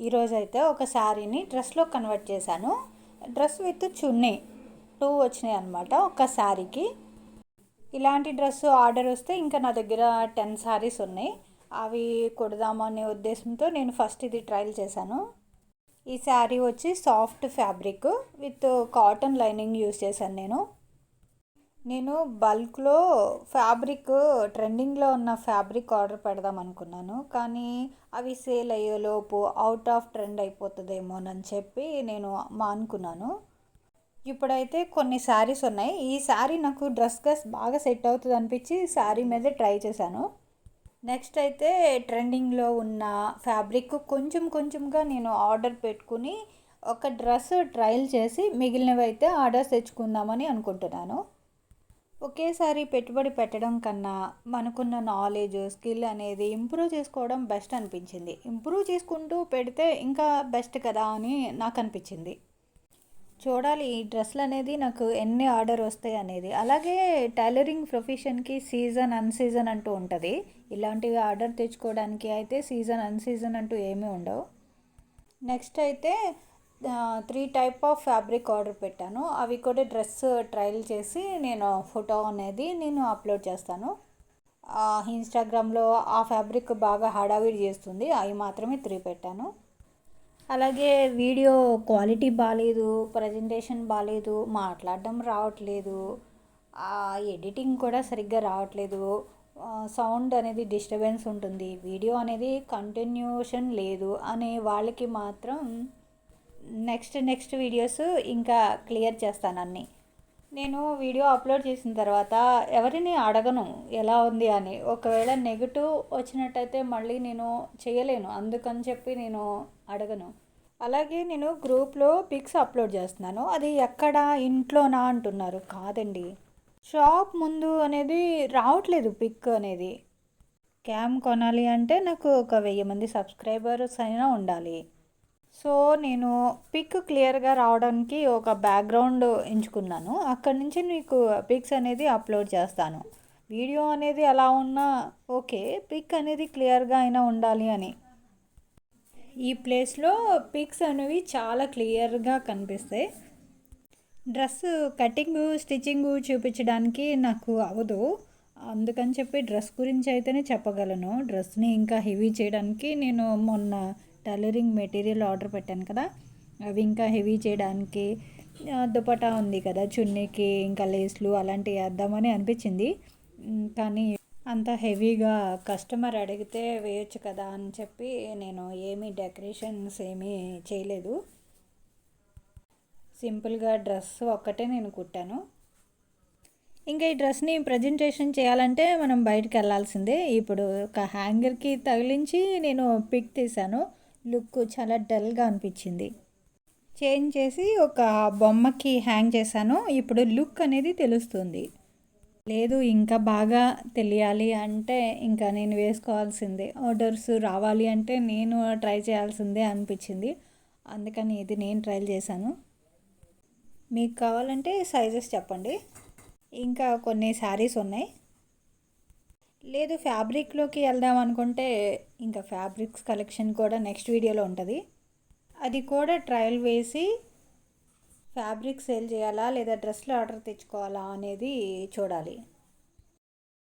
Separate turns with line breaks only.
ఈరోజు అయితే ఒక శారీని డ్రెస్లో కన్వర్ట్ చేశాను. Dress with chunni. టూ వచ్చినాయి అనమాట ఒక శారీకి. ఇలాంటి డ్రెస్ ఆర్డర్ వస్తే ఇంకా నా దగ్గర టెన్ శారీస్ ఉన్నాయి. అవి కుడదామనే ఉద్దేశంతో నేను ఫస్ట్ ఇది ట్రయల్ చేశాను. ఈ శారీ వచ్చి soft fabric with cotton lining use చేశాను నేను. నేను బల్క్లో ఫ్యాబ్రిక్ ట్రెండింగ్లో ఉన్న ఫ్యాబ్రిక్ ఆర్డర్ పెడదాం అనుకున్నాను. కానీ అవి సేల్ అయ్యేలోపు అవుట్ ఆఫ్ ట్రెండ్ అయిపోతుందేమోనని చెప్పి నేను మానుకున్నాను ఇప్పుడైతే కొన్ని శారీస్ ఉన్నాయి. ఈ శారీ నాకు డ్రెస్గా బాగా సెట్ అవుతుంది అనిపించి శారీ మీద ట్రై చేశాను. నెక్స్ట్ అయితే ట్రెండింగ్లో ఉన్న ఫ్యాబ్రిక్ కొంచెం కొంచెంగా నేను ఆర్డర్ పెట్టుకుని ఒక డ్రెస్ ట్రయల్ చేసి మిగిలినవి అయితే ఆర్డర్స్ తెచ్చుకుందామని అనుకుంటున్నాను. ఒకేసారి పెట్టుబడి పెట్టడం కన్నా మనకున్న నాలెడ్జ్ స్కిల్ అనేది ఇంప్రూవ్ చేసుకోవడం బెస్ట్ అనిపించింది. ఇంప్రూవ్ చేసుకుంటూ పెడితే ఇంకా బెస్ట్ కదా అని నాకు అనిపించింది. చూడాలి ఈ డ్రెస్సులు అనేది నాకు ఎన్ని ఆర్డర్ వస్తాయి అనేది. అలాగే టైలరింగ్ ప్రొఫెషన్కి సీజన్ అన్ సీజన్ అంటూ ఉంటుంది. ఇలాంటివి ఆర్డర్ తెచ్చుకోవడానికి అయితే సీజన్ అన్ సీజన్ అంటూ ఏమీ ఉండవు. నెక్స్ట్ అయితే three type of fabric order పెట్టాను. అవి కూడా డ్రెస్ ట్రయల్ చేసి నేను ఫోటో అనేది నేను అప్లోడ్ చేస్తాను. ఇన్స్టాగ్రామ్లో ఆ ఫ్యాబ్రిక్ బాగా హడావిడి చేస్తుంది. అవి మాత్రమే త్రీ పెట్టాను. అలాగే వీడియో క్వాలిటీ బాగాలేదు ప్రజెంటేషన్ బాగాలేదు మాట్లాడడం రావట్లేదు. ఎడిటింగ్ కూడా సరిగ్గా రావట్లేదు. సౌండ్ అనేది డిస్టర్బెన్స్ ఉంటుంది. వీడియో అనేది కంటిన్యూషన్ లేదు అనే వాళ్ళకి మాత్రం నెక్స్ట్ నెక్స్ట్ వీడియోస్ ఇంకా క్లియర్ చేస్తాను అన్నీ. నేను వీడియో అప్లోడ్ చేసిన తర్వాత ఎవరిని అడగను ఎలా ఉంది అని. ఒకవేళ నెగిటివ్ వచ్చినట్టయితే మళ్ళీ నేను చేయలేను అందుకని చెప్పి నేను అడగను. అలాగే నేను గ్రూప్లో పిక్స్ అప్లోడ్ చేస్తున్నాను. అది ఎక్కడ ఇంట్లోనా అంటున్నారు. కాదండి. షాప్ ముందు అనేది రావట్లేదు పిక్ అనేది. క్యామ్ కొనాలి అంటే నాకు ఒక వెయ్యి మంది సబ్స్క్రైబర్స్ అయినా ఉండాలి. సో నేను పిక్ క్లియర్గా రావడానికి ఒక బ్యాక్గ్రౌండ్ ఎంచుకున్నాను. అక్కడి నుంచి మీకు పిక్స్ అనేది అప్లోడ్ చేస్తాను. వీడియో అనేది ఎలా ఉన్నా ఓకే పిక్ అనేది క్లియర్గా అయినా ఉండాలి అని. ఈ ప్లేస్లో పిక్స్ అనేవి చాలా క్లియర్గా కనిపిస్తాయి. డ్రెస్ కటింగ్ స్టిచ్చింగ్ చూపించడానికి నాకు అవదు. అందుకని చెప్పి డ్రెస్ గురించి అయితేనే చెప్పగలను. డ్రెస్ని ఇంకా హెవీ చేయడానికి నేను మొన్న టైలరింగ్ మెటీరియల్ ఆర్డర్ పెట్టాను కదా. అవి ఇంకా హెవీ చేయడానికి దుపటా ఉంది కదా చున్నీకి ఇంకా లేస్లు అలాంటివి వేద్దామని అనిపించింది. కానీ అంత హెవీగా కస్టమర్ అడిగితే వేయచ్చు కదా అని చెప్పి నేను ఏమీ డెకరేషన్స్ ఏమీ చేయలేదు. సింపుల్గా డ్రెస్ ఒక్కటే నేను కుట్టాను. ఇంకా ఈ డ్రెస్ని ప్రజెంటేషన్ చేయాలంటే మనం బయటకు వెళ్ళాల్సిందే. ఇప్పుడు ఒక హ్యాంగర్కి తగిలించి నేను పిక్ తీశాను. లుక్ చాలా డల్గా అనిపించింది. చేంజ్ చేసి ఒక బొమ్మకి హ్యాంగ్ చేశాను. ఇప్పుడు లుక్ అనేది తెలుస్తుంది. లేదు ఇంకా బాగా తెలియాలి అంటే ఇంకా నేను వేసుకోవాల్సిందే. ఆర్డర్స్ రావాలి అంటే నేను ట్రై చేయాల్సిందే అనిపించింది. అందుకని ఇది నేను ట్రై చేశాను. మీకు కావాలంటే సైజెస్ చెప్పండి. ఇంకా కొన్ని శారీస్ ఉన్నాయి. లేదు ఫ్యాబ్రిక్లోకి వెళ్దాం అనుకుంటే ఇంకా ఫ్యాబ్రిక్స్ కలెక్షన్ కూడా నెక్స్ట్ వీడియోలో ఉంటుంది. అది కూడా ట్రయల్ వేసి ఫ్యాబ్రిక్ సేల్ చేయాలా లేదా డ్రెస్లు ఆర్డర్ తెచ్చుకోవాలా అనేది చూడాలి.